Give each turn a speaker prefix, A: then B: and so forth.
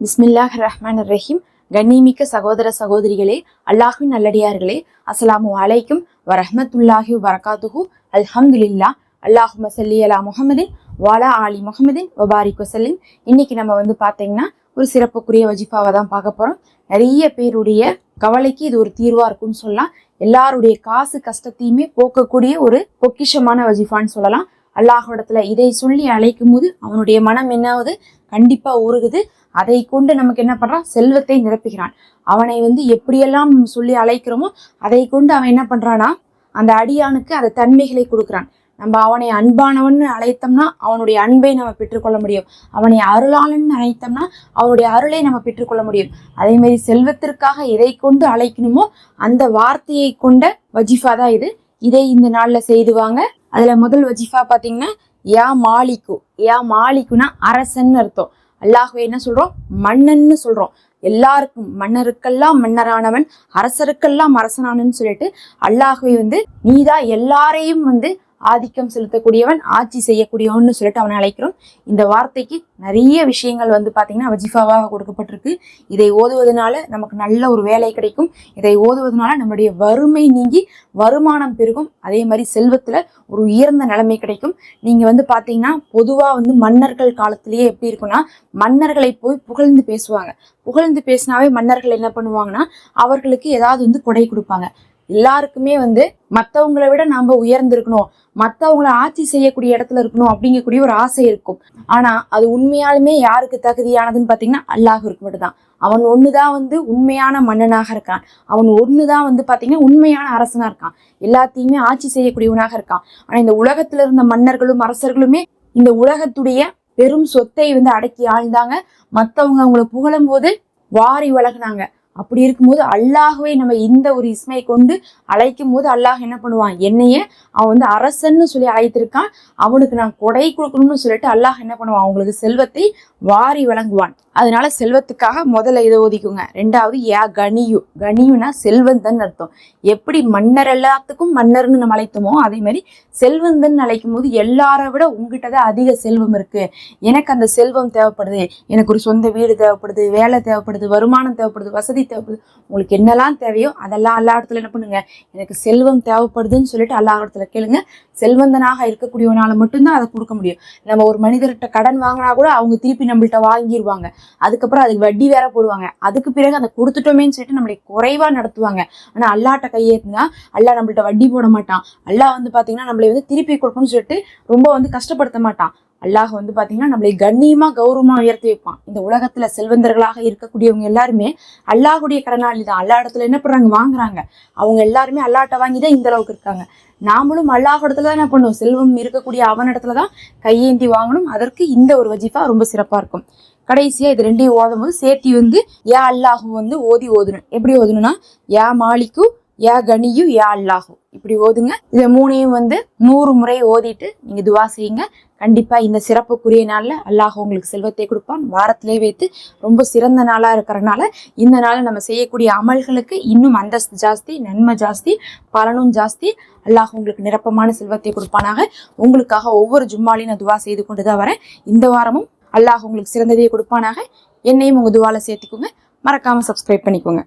A: பிஸ்மில்லாஹ் ரஹ்மான் ரஹீம் கண்ணிமிக்க சகோதர சகோதரிகளே அல்லாஹின் நல்லடியார்களே அஸ்லாமு அலைக்கும் வரஹமத்துல்லாஹி வரகாத்துஹு அல்ஹம்துலில்லா அல்லாஹு மசல்லி அலா முகமதின் வாலா ஆலி முகமதின் வபாரிக் வசல்லிம் இன்னைக்கு நம்ம வந்து பார்த்தீங்கன்னா ஒரு சிறப்புக்குரிய வஜிஃபாவை தான் பார்க்க போகிறோம் நிறைய பேருடைய கவலைக்கு இது ஒரு தீர்வாக இருக்கும்னு சொல்லலாம். எல்லாருடைய காசு கஷ்டத்தையுமே போக்கக்கூடிய ஒரு பொக்கிஷமான வஜிஃபான்னு சொல்லலாம். அல்லாஹ்விடத்துல இதை சொல்லி அழைக்கும் போது அவனுடைய மனம் என்னாவது கண்டிப்பா உருகுது. அதை கொண்டு நமக்கு என்ன பண்றான்? செல்வத்தை நிரப்புகிறான். அவனை வந்து எப்படியெல்லாம் சொல்லி அழைக்கிறோமோ அதை கொண்டு அவன் என்ன பண்றானா அந்த அடியானுக்கு அந்த தன்மைகளை கொடுக்குறான். நம்ம அவனை அன்பானவன் அழைத்தோம்னா அவனுடைய அன்பை நம்ம பெற்றுக்கொள்ள முடியும். அவனை அருளாளன் அழைத்தோம்னா அவனுடைய அருளை நம்ம பெற்றுக்கொள்ள முடியும். அதே மாதிரி செல்வத்திற்காக எதை கொண்டு அழைக்கணுமோ அந்த வார்த்தையை கொண்ட வஜிஃபா தான் இது. இதை இந்த நாளில் செய்துவாங்க அதில் முதல் வஜிஃபா பார்த்தீங்கன்னா யா மாலிக்கு யா மாலிக்குனா அரசன்னு அர்த்தம். அல்லாஹுவே என்ன சொல்கிறோம் மன்னன்னு சொல்கிறோம் எல்லாருக்கும் மன்னருக்கெல்லாம் மன்னரானவன் அரசருக்கெல்லாம் அரசனானன்னு சொல்லிட்டு அல்லாஹுவை வந்து நீதான் எல்லாரையும் வந்து ஆதிக்கம் செலுத்தக்கூடியவன் ஆட்சி செய்யக்கூடியவன்னு சொல்லிட்டு அவனை அழைக்கிறோம். இந்த வார்த்தைக்கு நிறைய விஷயங்கள் வந்து பார்த்தீங்கன்னா வஜிஃபாவாக கொடுக்கப்பட்டிருக்கு. இதை ஓதுவதனால நமக்கு நல்ல ஒரு வேலை கிடைக்கும். இதை ஓதுவதனால நம்மளுடைய வறுமை நீங்கி வருமானம் பெருகும். அதே மாதிரி செல்வத்தில் ஒரு உயர்ந்த நிலைமை கிடைக்கும். நீங்கள் வந்து பார்த்தீங்கன்னா பொதுவாக வந்து மன்னர்கள் காலத்திலேயே எப்படி இருக்குன்னா மன்னர்களை போய் புகழ்ந்து பேசுவாங்க. புகழ்ந்து பேசினாவே மன்னர்கள் என்ன பண்ணுவாங்கன்னா அவர்களுக்கு ஏதாவது வந்து கொடை கொடுப்பாங்க. எல்லாருக்குமே வந்து மற்றவங்களை விட நாம் உயர்ந்திருக்கணும். மற்றவங்கள ஆட்சி செய்யக்கூடிய இடத்துல இருக்கணும் அப்படிங்கக்கூடிய ஒரு ஆசை இருக்கும். ஆனா அது உண்மையாலுமே யாருக்கு தகுதியானதுன்னு பார்த்தீங்கன்னா அல்லாஹருக்கு மட்டும்தான். அவன் ஒண்ணுதான் வந்து உண்மையான மன்னனாக இருக்கான். அவன் ஒண்ணுதான் வந்து பார்த்தீங்கன்னா உண்மையான அரசனா இருக்கான். எல்லாத்தையுமே ஆட்சி செய்யக்கூடியவனாக இருக்கான். ஆனா இந்த உலகத்துல இருந்த மன்னர்களும் அரசர்களுமே இந்த உலகத்துடைய பெரும் சொத்தை வந்து அடக்கி ஆழ்ந்தாங்க. மற்றவங்க அவங்கள புகழும் போது வாரி வழங்கினாங்க அப்படி இருக்கும்போது அல்லாஹுவை நம்ம இந்த ஒரு இஸ்மை கொண்டு அழைக்கும் போது அல்லாஹ் என்ன பண்ணுவான்? என்னையே அவன் வந்து அரசன்னு சொல்லி அழைத்திருக்கான். அவனுக்கு நான் கொடை கொடுக்கணும்னு சொல்லிட்டு அல்லாஹ் என்ன பண்ணுவான்? அவங்களுக்கு செல்வத்தை வாரி வழங்குவான். அதனால செல்வத்துக்காக முதல்ல இதை ஒதுக்குங்க. ரெண்டாவது யா கனியு. கனியுனா செல்வந்தன் அர்த்தம். எப்படி மன்னர் எல்லாத்துக்கும் மன்னர்னு நம்ம அழைத்தோமோ அதே மாதிரி செல்வந்தன் அழைக்கும் போது எல்லாரை விட உங்ககிட்ட தான் அதிக செல்வம் இருக்கு. எனக்கு அந்த செல்வம் தேவைப்படுது. எனக்கு ஒரு சொந்த வீடு தேவைப்படுது வேலை தேவைப்படுது வருமானம் தேவைப்படுது வசதி தேவைப்படுது. உங்களுக்கு என்னெல்லாம் தேவையோ அதெல்லாம் எல்லா இடத்துல என்ன பண்ணுங்க? எனக்கு செல்வம் தேவைப்படுதுன்னு சொல்லிட்டு எல்லா இடத்துல கேளுங்க. செல்வந்தனாக இருக்கக்கூடியவனால மட்டும்தான் அதை கொடுக்க முடியும். நம்ம ஒரு மனிதர்கிட்ட கடன் வாங்கினா கூட அவங்க திருப்பி நம்மள்ட்ட வாங்கிடுவாங்க அதுக்கப்புறம் அதுக்கு வட்டி வேற போடுவாங்க. அதுக்கு பிறகு அதை கொடுத்துட்டோமேன்னு சொல்லிட்டு நம்மளை குறைவா நடத்துவாங்க. ஆனா அல்லாட்ட கையேற்றுனா அல்லா நம்மள்ட்ட வட்டி போட மாட்டான். அல்லாஹ் வந்து பாத்தீங்கன்னா நம்மளை வந்து திருப்பி கொடுக்கணும்னு சொல்லிட்டு ரொம்ப வந்து கஷ்டப்படுத்த மாட்டான். அல்லாஹ் வந்து பாத்தீங்கன்னா நம்மளை கண்ணியமாக கௌரவமா உயர்த்தி வைப்பான். இந்த உலகத்துல செல்வந்தர்களாக இருக்கக்கூடியவங்க எல்லாருமே அல்லாஹுடைய கடனாளி தான் அல்லா இடத்துல என்ன பண்றாங்க? வாங்குறாங்க. அவங்க எல்லாருமே அல்லாட்ட வாங்கி தான் இந்த அளவுக்கு இருக்காங்க. நாமளும் அல்லாஹ் இடத்துல தான் என்ன பண்ணுவோம்? செல்வம் இருக்கக்கூடிய அவன் இடத்துல தான் கையேந்தி வாங்கணும். அதற்கு இந்த ஒரு வஜிஃபா ரொம்ப சிறப்பா இருக்கும். கடைசியா இது ரெண்டையும் ஓதும் போது சேர்த்தி வந்து ஏ அல்லாஹு வந்து ஓதி ஓதணும். எப்படி ஓதணும்னா ஏ மாலிக்கு யா கனியு யா அல்லாஹு. இப்படி ஓதுங்க. இதை மூணையும் வந்து நூறு முறை ஓதிட்டு நீங்க துவா செய்யுங்க. கண்டிப்பா இந்த சிறப்புக்குரிய நாள்ல அல்லாஹ் உங்களுக்கு செல்வத்தை கொடுப்பான். வாரத்திலே வைத்து ரொம்ப சிறந்த நாளா இருக்கிறனால இந்த நாள் நம்ம செய்யக்கூடிய அமல்களுக்கு இன்னும் அந்தஸ்து ஜாஸ்தி நன்மை ஜாஸ்தி பலனும் ஜாஸ்தி. அல்லாஹ் உங்களுக்கு நிரப்பமான செல்வத்தை கொடுப்பானாக. உங்களுக்காக ஒவ்வொரு ஜும்மாலையும் நான் துவா செய்து கொண்டு தான் வரேன். இந்த வாரமும் அல்லாஹ் உங்களுக்கு சிறந்ததையே கொடுப்பானாக. என்னையும் உங்க துவால சேர்த்துக்கோங்க. மறக்காம சப்ஸ்கிரைப் பண்ணிக்கோங்க.